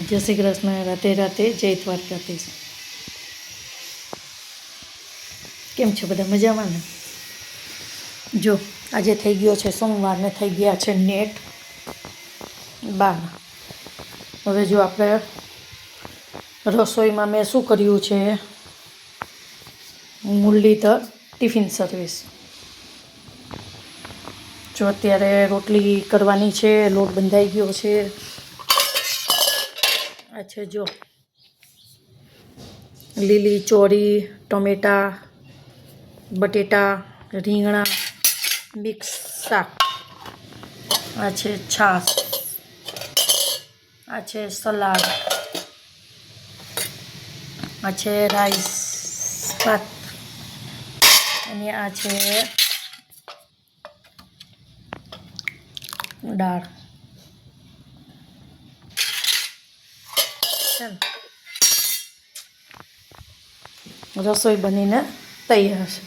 જય શ્રી કૃષ્ણ રાતે રાતે જય દ્વારકાધીશ. કેમ છો બધા? મજામાં ને? જો, આજે થઈ ગયો છે સોમવારને થઈ ગયા છે નેટ બાર. હવે જો આપણે રસોઈમાં મેં શું કર્યું છે? Muralidhar tiffin service. જો અત્યારે રોટલી કરવાની છે, લોટ બંધાઈ ગયો છે આ છે, જો. લીલી ચોરી ટમેટા, બટેટા, રીંગણા, મિક્સ શાક. આ છે છાશ. આ છે સલાડ. આ છે રાઈસ ભાત. અને આ છે દાળ. છે ને રસોઈ બનીને તૈયાર છે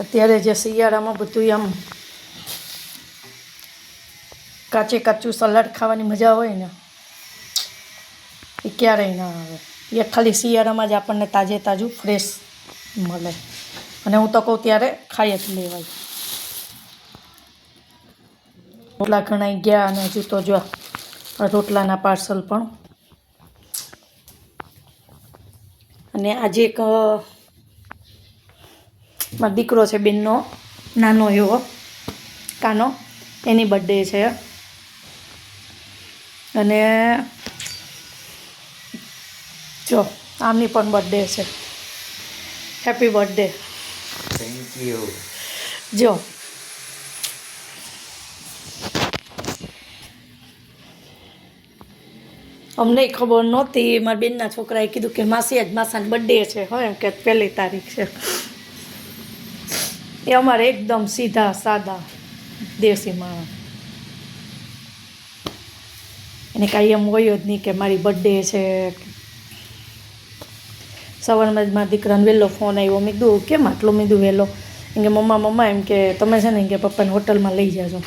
અત્યારે જે શિયાળામાં બધું આમ કાચે કાચું સલાડ ખાવાની મજા હોય ને એ ક્યારેય ના આવે એ ખાલી શિયાળામાં જ આપણને તાજે તાજું ફ્રેશ મળે અને હું તો કહું ત્યારે ખાઈ જ લેવાય રોટલા ઘણાઈ ગયા અને હજુ તો જો રોટલાના પાર્સલ પણ. અને આજે એક મારો દીકરો છે બેનનો નાનો એવો કાનો એની બર્થડે છે. અને જો આમની પણ બર્થડે છે. હેપી બર્થડે થેન્ક યુ જો અમને ખબર નહોતી, મારા બેનના છોકરાએ કીધું કે માસી આજ માસાની બર્થડે છે. હોય એમ કે પહેલી તારીખ છે. એ અમારે એકદમ સીધા, સાદા દેશી માણસ. એને કાંઈ એમ હોય જ નહીં કે મારી બર્થડે છે. સવારમાં જ મારા દીકરાને વહેલો ફોન આવ્યો. મેં કીધું, કેમ આટલો મેં કીધું વહેલો? એમ કે, મમ્મા મમ્મા, એમ કે, તમે છે ને કે પપ્પાને હોટલમાં લઈ જાજો.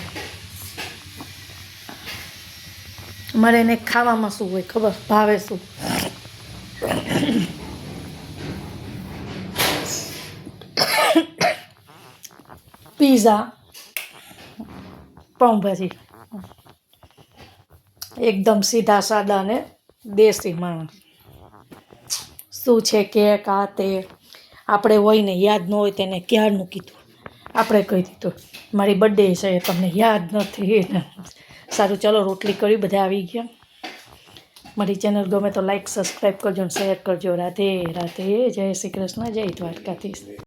મારે એને ખાવામાં શું હોય ખબર? ભાવે શું? પીઝા પાઉંભાજી એકદમ સીધા સાદા અને દેશી માણસ. શું છે કેક આ તે? આપણે હોય ને યાદ ન હોય તેને ક્યારનું કીધું? આપણે કહી દીધું, મારી બર્થડે છે, તમને યાદ નથી. સારું, ચલો રોટલી કરી બધા આવી ગયા. મારી ચેનલ ગમે તો લાઈક સબસ્ક્રાઈબ કરજો અને શેર કરજો. રાધે રાધે. જય શ્રી કૃષ્ણ, જય દ્વારકાધીશ.